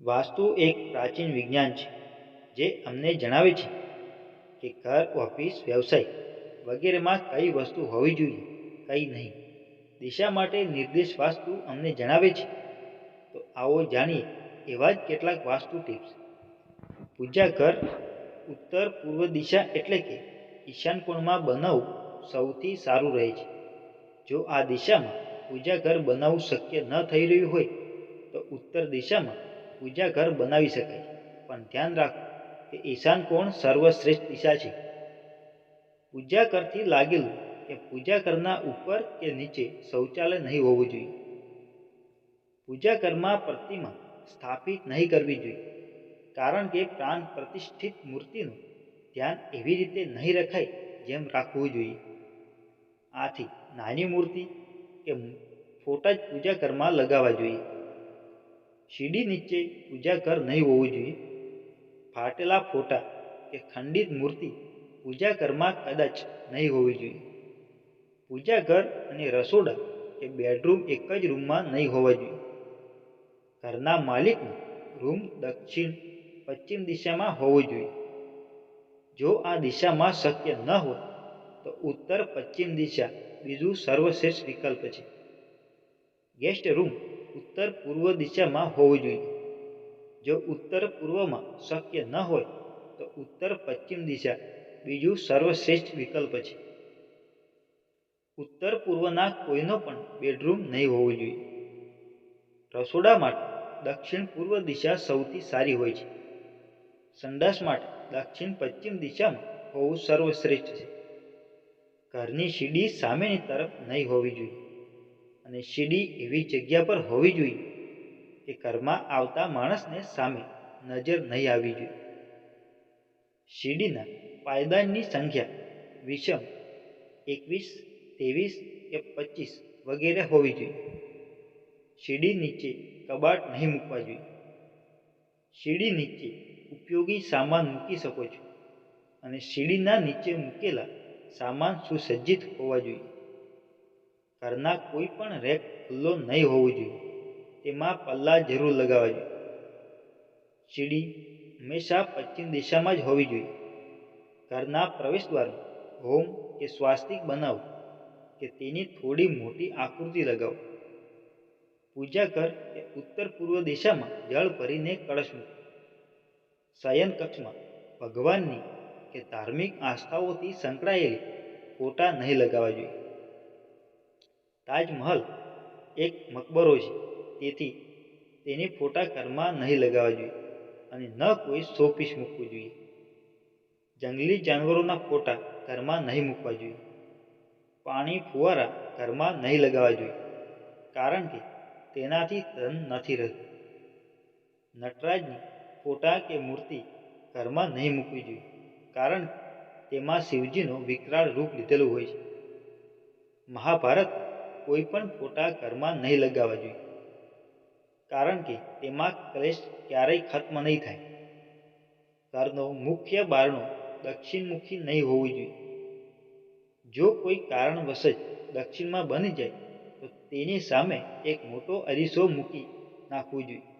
વાસ્તુ એક પ્રાચીન વિજ્ઞાન છે, જે અમને જણાવે છે કે ઘર, ઓફિસ, વ્યવસાય વગેરેમાં કઈ વસ્તુ હોવી જોઈએ, કઈ નહીં. દિશા માટે નિર્દેશ વાસ્તુ અમને જણાવે છે. તો આવો જાણીએ એવા જ કેટલાક વાસ્તુ ટિપ્સ. પૂજા ઘર, ઉત્તર પૂર્વ દિશા એટલે કે ઈશાન કોણમાં બનાવવું સૌથી સારું રહે છે. જો આ દિશામાં પૂજા ઘર બનાવવું શક્ય ન થઈ રહ્યું હોય, તો ઉત્તર દિશામાં પૂજા ઘર બનાવી શકાય પણ ધ્યાન રાખો કે ઈશાન કોણ સર્વશ્રેષ્ઠ દિશા છે. પૂજા ઘરથી લાગેલું કે પૂજા ઘરના ઉપર કે નીચે શૌચાલય નહીં હોવું જોઈએ. પૂજા ઘરમાં પ્રતિમા સ્થાપિત નહીં કરવી જોઈએ. કારણ કે પ્રાણ પ્રતિષ્ઠિત મૂર્તિનું ધ્યાન એવી રીતે નહીં રખાય જેમ રાખવું જોઈએ. આથી નાની મૂર્તિ કે ફોટા જ પૂજા ઘરમાં લગાવવા જોઈએ. સીડી નીચે પૂજા ઘર નહીં હોવું જોઈએ. ફાટેલા ફોટા કે ખંડિત મૂર્તિ પૂજા ઘરમાં કદાચ નહીં હોવી જોઈએ. પૂજા ઘર અને રસોડા કે બેડરૂમ એક જ રૂમમાં નહીં હોવા જોઈએ. ઘરના માલિકનો રૂમ દક્ષિણ પશ્ચિમ દિશામાં હોવો જોઈએ. જો આ દિશામાં શક્ય ન હોય, તો ઉત્તર પશ્ચિમ દિશા બીજું સર્વશ્રેષ્ઠ વિકલ્પ છે. ગેસ્ટ રૂમ ઉત્તર પૂર્વ દિશામાં હોવું જોઈએ. જો ઉત્તર પૂર્વમાં શક્ય ન હોય, તો ઉત્તર પશ્ચિમ દિશા, બીજું સર્વશ્રેષ્ઠ વિકલ્પ છે. ઉત્તર પૂર્વના કોઈનો પણ બેડરૂમ નહીં હોવો જોઈએ. રસોડા માટે દક્ષિણ પૂર્વ દિશા સૌથી સારી હોય છે. સંડાસ માટે દક્ષિણ પશ્ચિમ દિશામાં હોવું સર્વશ્રેષ્ઠ છે. ઘરની સીડી સામેની તરફ નહીં હોવી જોઈએ. અને સીડી એવી જગ્યા પર હોવી જોઈએ કે ઘરમાં આવતા માણસને સામે નજર નહીં આવવી જોઈએ. સીડીના પાયદાનની સંખ્યા વિષમ એકવીસ, ત્રેવીસ કે પચીસ વગેરે હોવી જોઈએ. સીડી નીચે કબાટ નહીં મૂકવા જોઈએ. સીડી નીચે ઉપયોગી સામાન મૂકી શકો છો અને સીડીના નીચે મૂકેલા સામાન સુસજ્જિત હોવા જોઈએ. ઘરના કોઈ પણ રેક ખુલ્લો નહીં હોવો જોઈએ. તેમાં પલ્લા જરૂર લગાવવા જોઈએ. સીડી હંમેશા પશ્ચિમ દિશામાં જ હોવી જોઈએ. ઘરના પ્રવેશદ્વાર, હોમ કે સ્વાસ્તિક બનાવો કે તેની થોડી મોટી આકૃતિ લગાવો. પૂજા ઘર કે ઉત્તર પૂર્વ દિશામાં જળ ભરીને કળશ મૂકો. શયન કક્ષમાં ભગવાનની કે ધાર્મિક આસ્થાઓથી સંકળાયેલી ફોટા નહીં લગાવવા જોઈએ. તાજમહલ એક મકબરો છે. તેથી તેને ફોટા ઘરમાં નહીં લગાવવા જોઈએ અને ન કોઈ શો પીસ મૂકવું જોઈએ. જંગલી જાનવરોના ફોટા ઘરમાં નહીં મૂકવા જોઈએ. પાણી ફુવારા ઘરમાં નહીં લગાવવા જોઈએ. કારણ કે તેનાથી ધન નથી રહેતું. નટરાજની ફોટા કે મૂર્તિ ઘરમાં નહીં મૂકવી જોઈએ કારણ તેમાં શિવજીનો વિકરાળ રૂપ લીધેલું હોય છે. મહાભારત કોઈ પણ ફોટા ઘરમાં નહીં લગાવવા જોઈએ. કારણ કે તેમાં ક્લેશ ક્યારેય ખત્મ નહીં થાય. ઘરનો મુખ્ય બારણું દક્ષિણમુખી નહીં હોવું જોઈએ. જો કોઈ કારણવશ જ દક્ષિણમાં બની જાય, તો તેની સામે એક મોટો અરીસો મૂકી નાખવું જોઈએ.